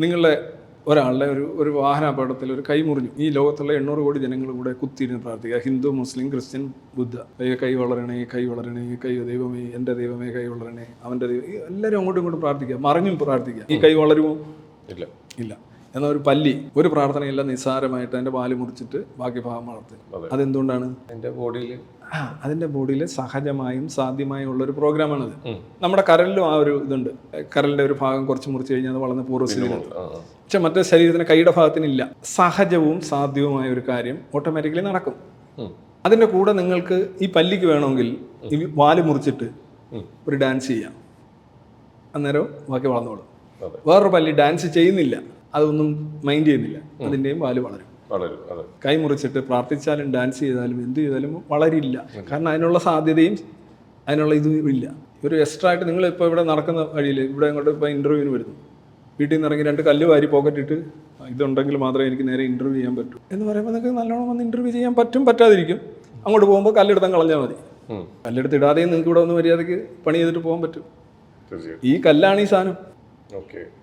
നിങ്ങളുടെ ഒരാളുടെ ഒരു ഒരു വാഹനാപകടത്തിൽ ഒരു കൈ മുറിഞ്ഞു. ഈ ലോകത്തുള്ള എണ്ണൂറ് കോടി ജനങ്ങൾ കൂടെ കുത്തിയിരുന്ന് പ്രാർത്ഥിക്കുക. Hindu Muslim Christian Buddha. അയ്യോ കൈ വളരണേ കൈ വളരണേ ഈ കൈ ദൈവമേ എന്റെ ദൈവമേ കൈ വളരണേ അവന്റെ ദൈവം എല്ലാവരും അങ്ങോട്ടും ഇങ്ങോട്ടും പ്രാർത്ഥിക്കുക. മറിഞ്ഞും പ്രാർത്ഥിക്കുക. ഈ കൈ വളരുമോ? ഇല്ല. ഇല്ല. എന്നാൽ ഒരു പല്ലി ഒരു പ്രാർത്ഥനയില്ല നിസ്സാരമായിട്ട് അതിന്റെ പാൽ മുറിച്ചിട്ട് ബാക്കി ഭാഗം വളർത്തി അതെന്തുകൊണ്ടാണ്? എന്റെ ബോഡിയിൽ അതിന്റെ ബോഡിയിൽ സഹജമായും സാധ്യമായും ഉള്ള ഒരു പ്രോഗ്രാമാണത് നമ്മുടെ കരലിലും ആ ഒരു ഇതുണ്ട്. കരലിന്റെ ഒരു ഭാഗം കുറച്ച് മുറിച്ച് കഴിഞ്ഞാൽ അത് വളർന്ന് ആ. പക്ഷെ മറ്റേ ശരീരത്തിന് കൈയുടെ ഭാഗത്തിനില്ല. സഹജവും സാധ്യവുമായ ഒരു കാര്യം ഓട്ടോമാറ്റിക്കലി നടക്കും. അതിന്റെ അതിന്റെ കൂടെ നിങ്ങൾക്ക് ഈ പല്ലിക്ക് വേണമെങ്കിൽ ഈ വാൽ മുറിച്ചിട്ട് ഒരു ഡാൻസ് ചെയ്യാം. അന്നേരം ബാക്കി വളർന്നോളും. വേറൊരു പല്ലി ഡാൻസ് ചെയ്യുന്നില്ല. അതൊന്നും മൈൻഡ് ചെയ്യുന്നില്ല. അതിന്റെയും വാൽ വളരും. വളരും അതെ. കൈ മുറിച്ചിട്ട് പ്രാർത്ഥിച്ചാലും ഡാൻസ് ചെയ്താലും എന്ത് ചെയ്താലും വളരില്ല. കാരണം അതിനുള്ള സാധ്യതയും അതിനുള്ള ഇതും ഇല്ല. ഒരു എക്സ്ട്രാ ആയിട്ട് നിങ്ങൾ ഇപ്പോൾ ഇവിടെ നടക്കുന്ന വഴിയിൽ ഇവിടെ അങ്ങോട്ട് ഇപ്പോൾ ഇന്റർവ്യൂവിന് വരുന്നു. വീട്ടിൽ നിന്ന് ഇറങ്ങി രണ്ട് കല്ല് വാരി പോക്കറ്റിട്ട് ഇതുണ്ടെങ്കിൽ മാത്രമേ എനിക്ക് നേരെ ഇന്റർവ്യൂ ചെയ്യാൻ പറ്റൂ. എന്ന് പറയുമ്പോൾ നിങ്ങൾക്ക് നല്ലോണം വന്ന് ഇന്റർവ്യൂ ചെയ്യാൻ പറ്റും പറ്റാതിരിക്കും. അങ്ങോട്ട് പോകുമ്പോൾ കല്ലെടുത്താൽ കളഞ്ഞാൽ മതി. കല്ലെടുത്ത് ഇടാതെയും നിങ്ങൾക്ക് ഇവിടെ ഒന്ന് മര്യാദയ്ക്ക് പണി ചെയ്തിട്ട് പോകാൻ പറ്റും. ഈ കല്ലാണ് ഈ സാധനം. ഓക്കെ.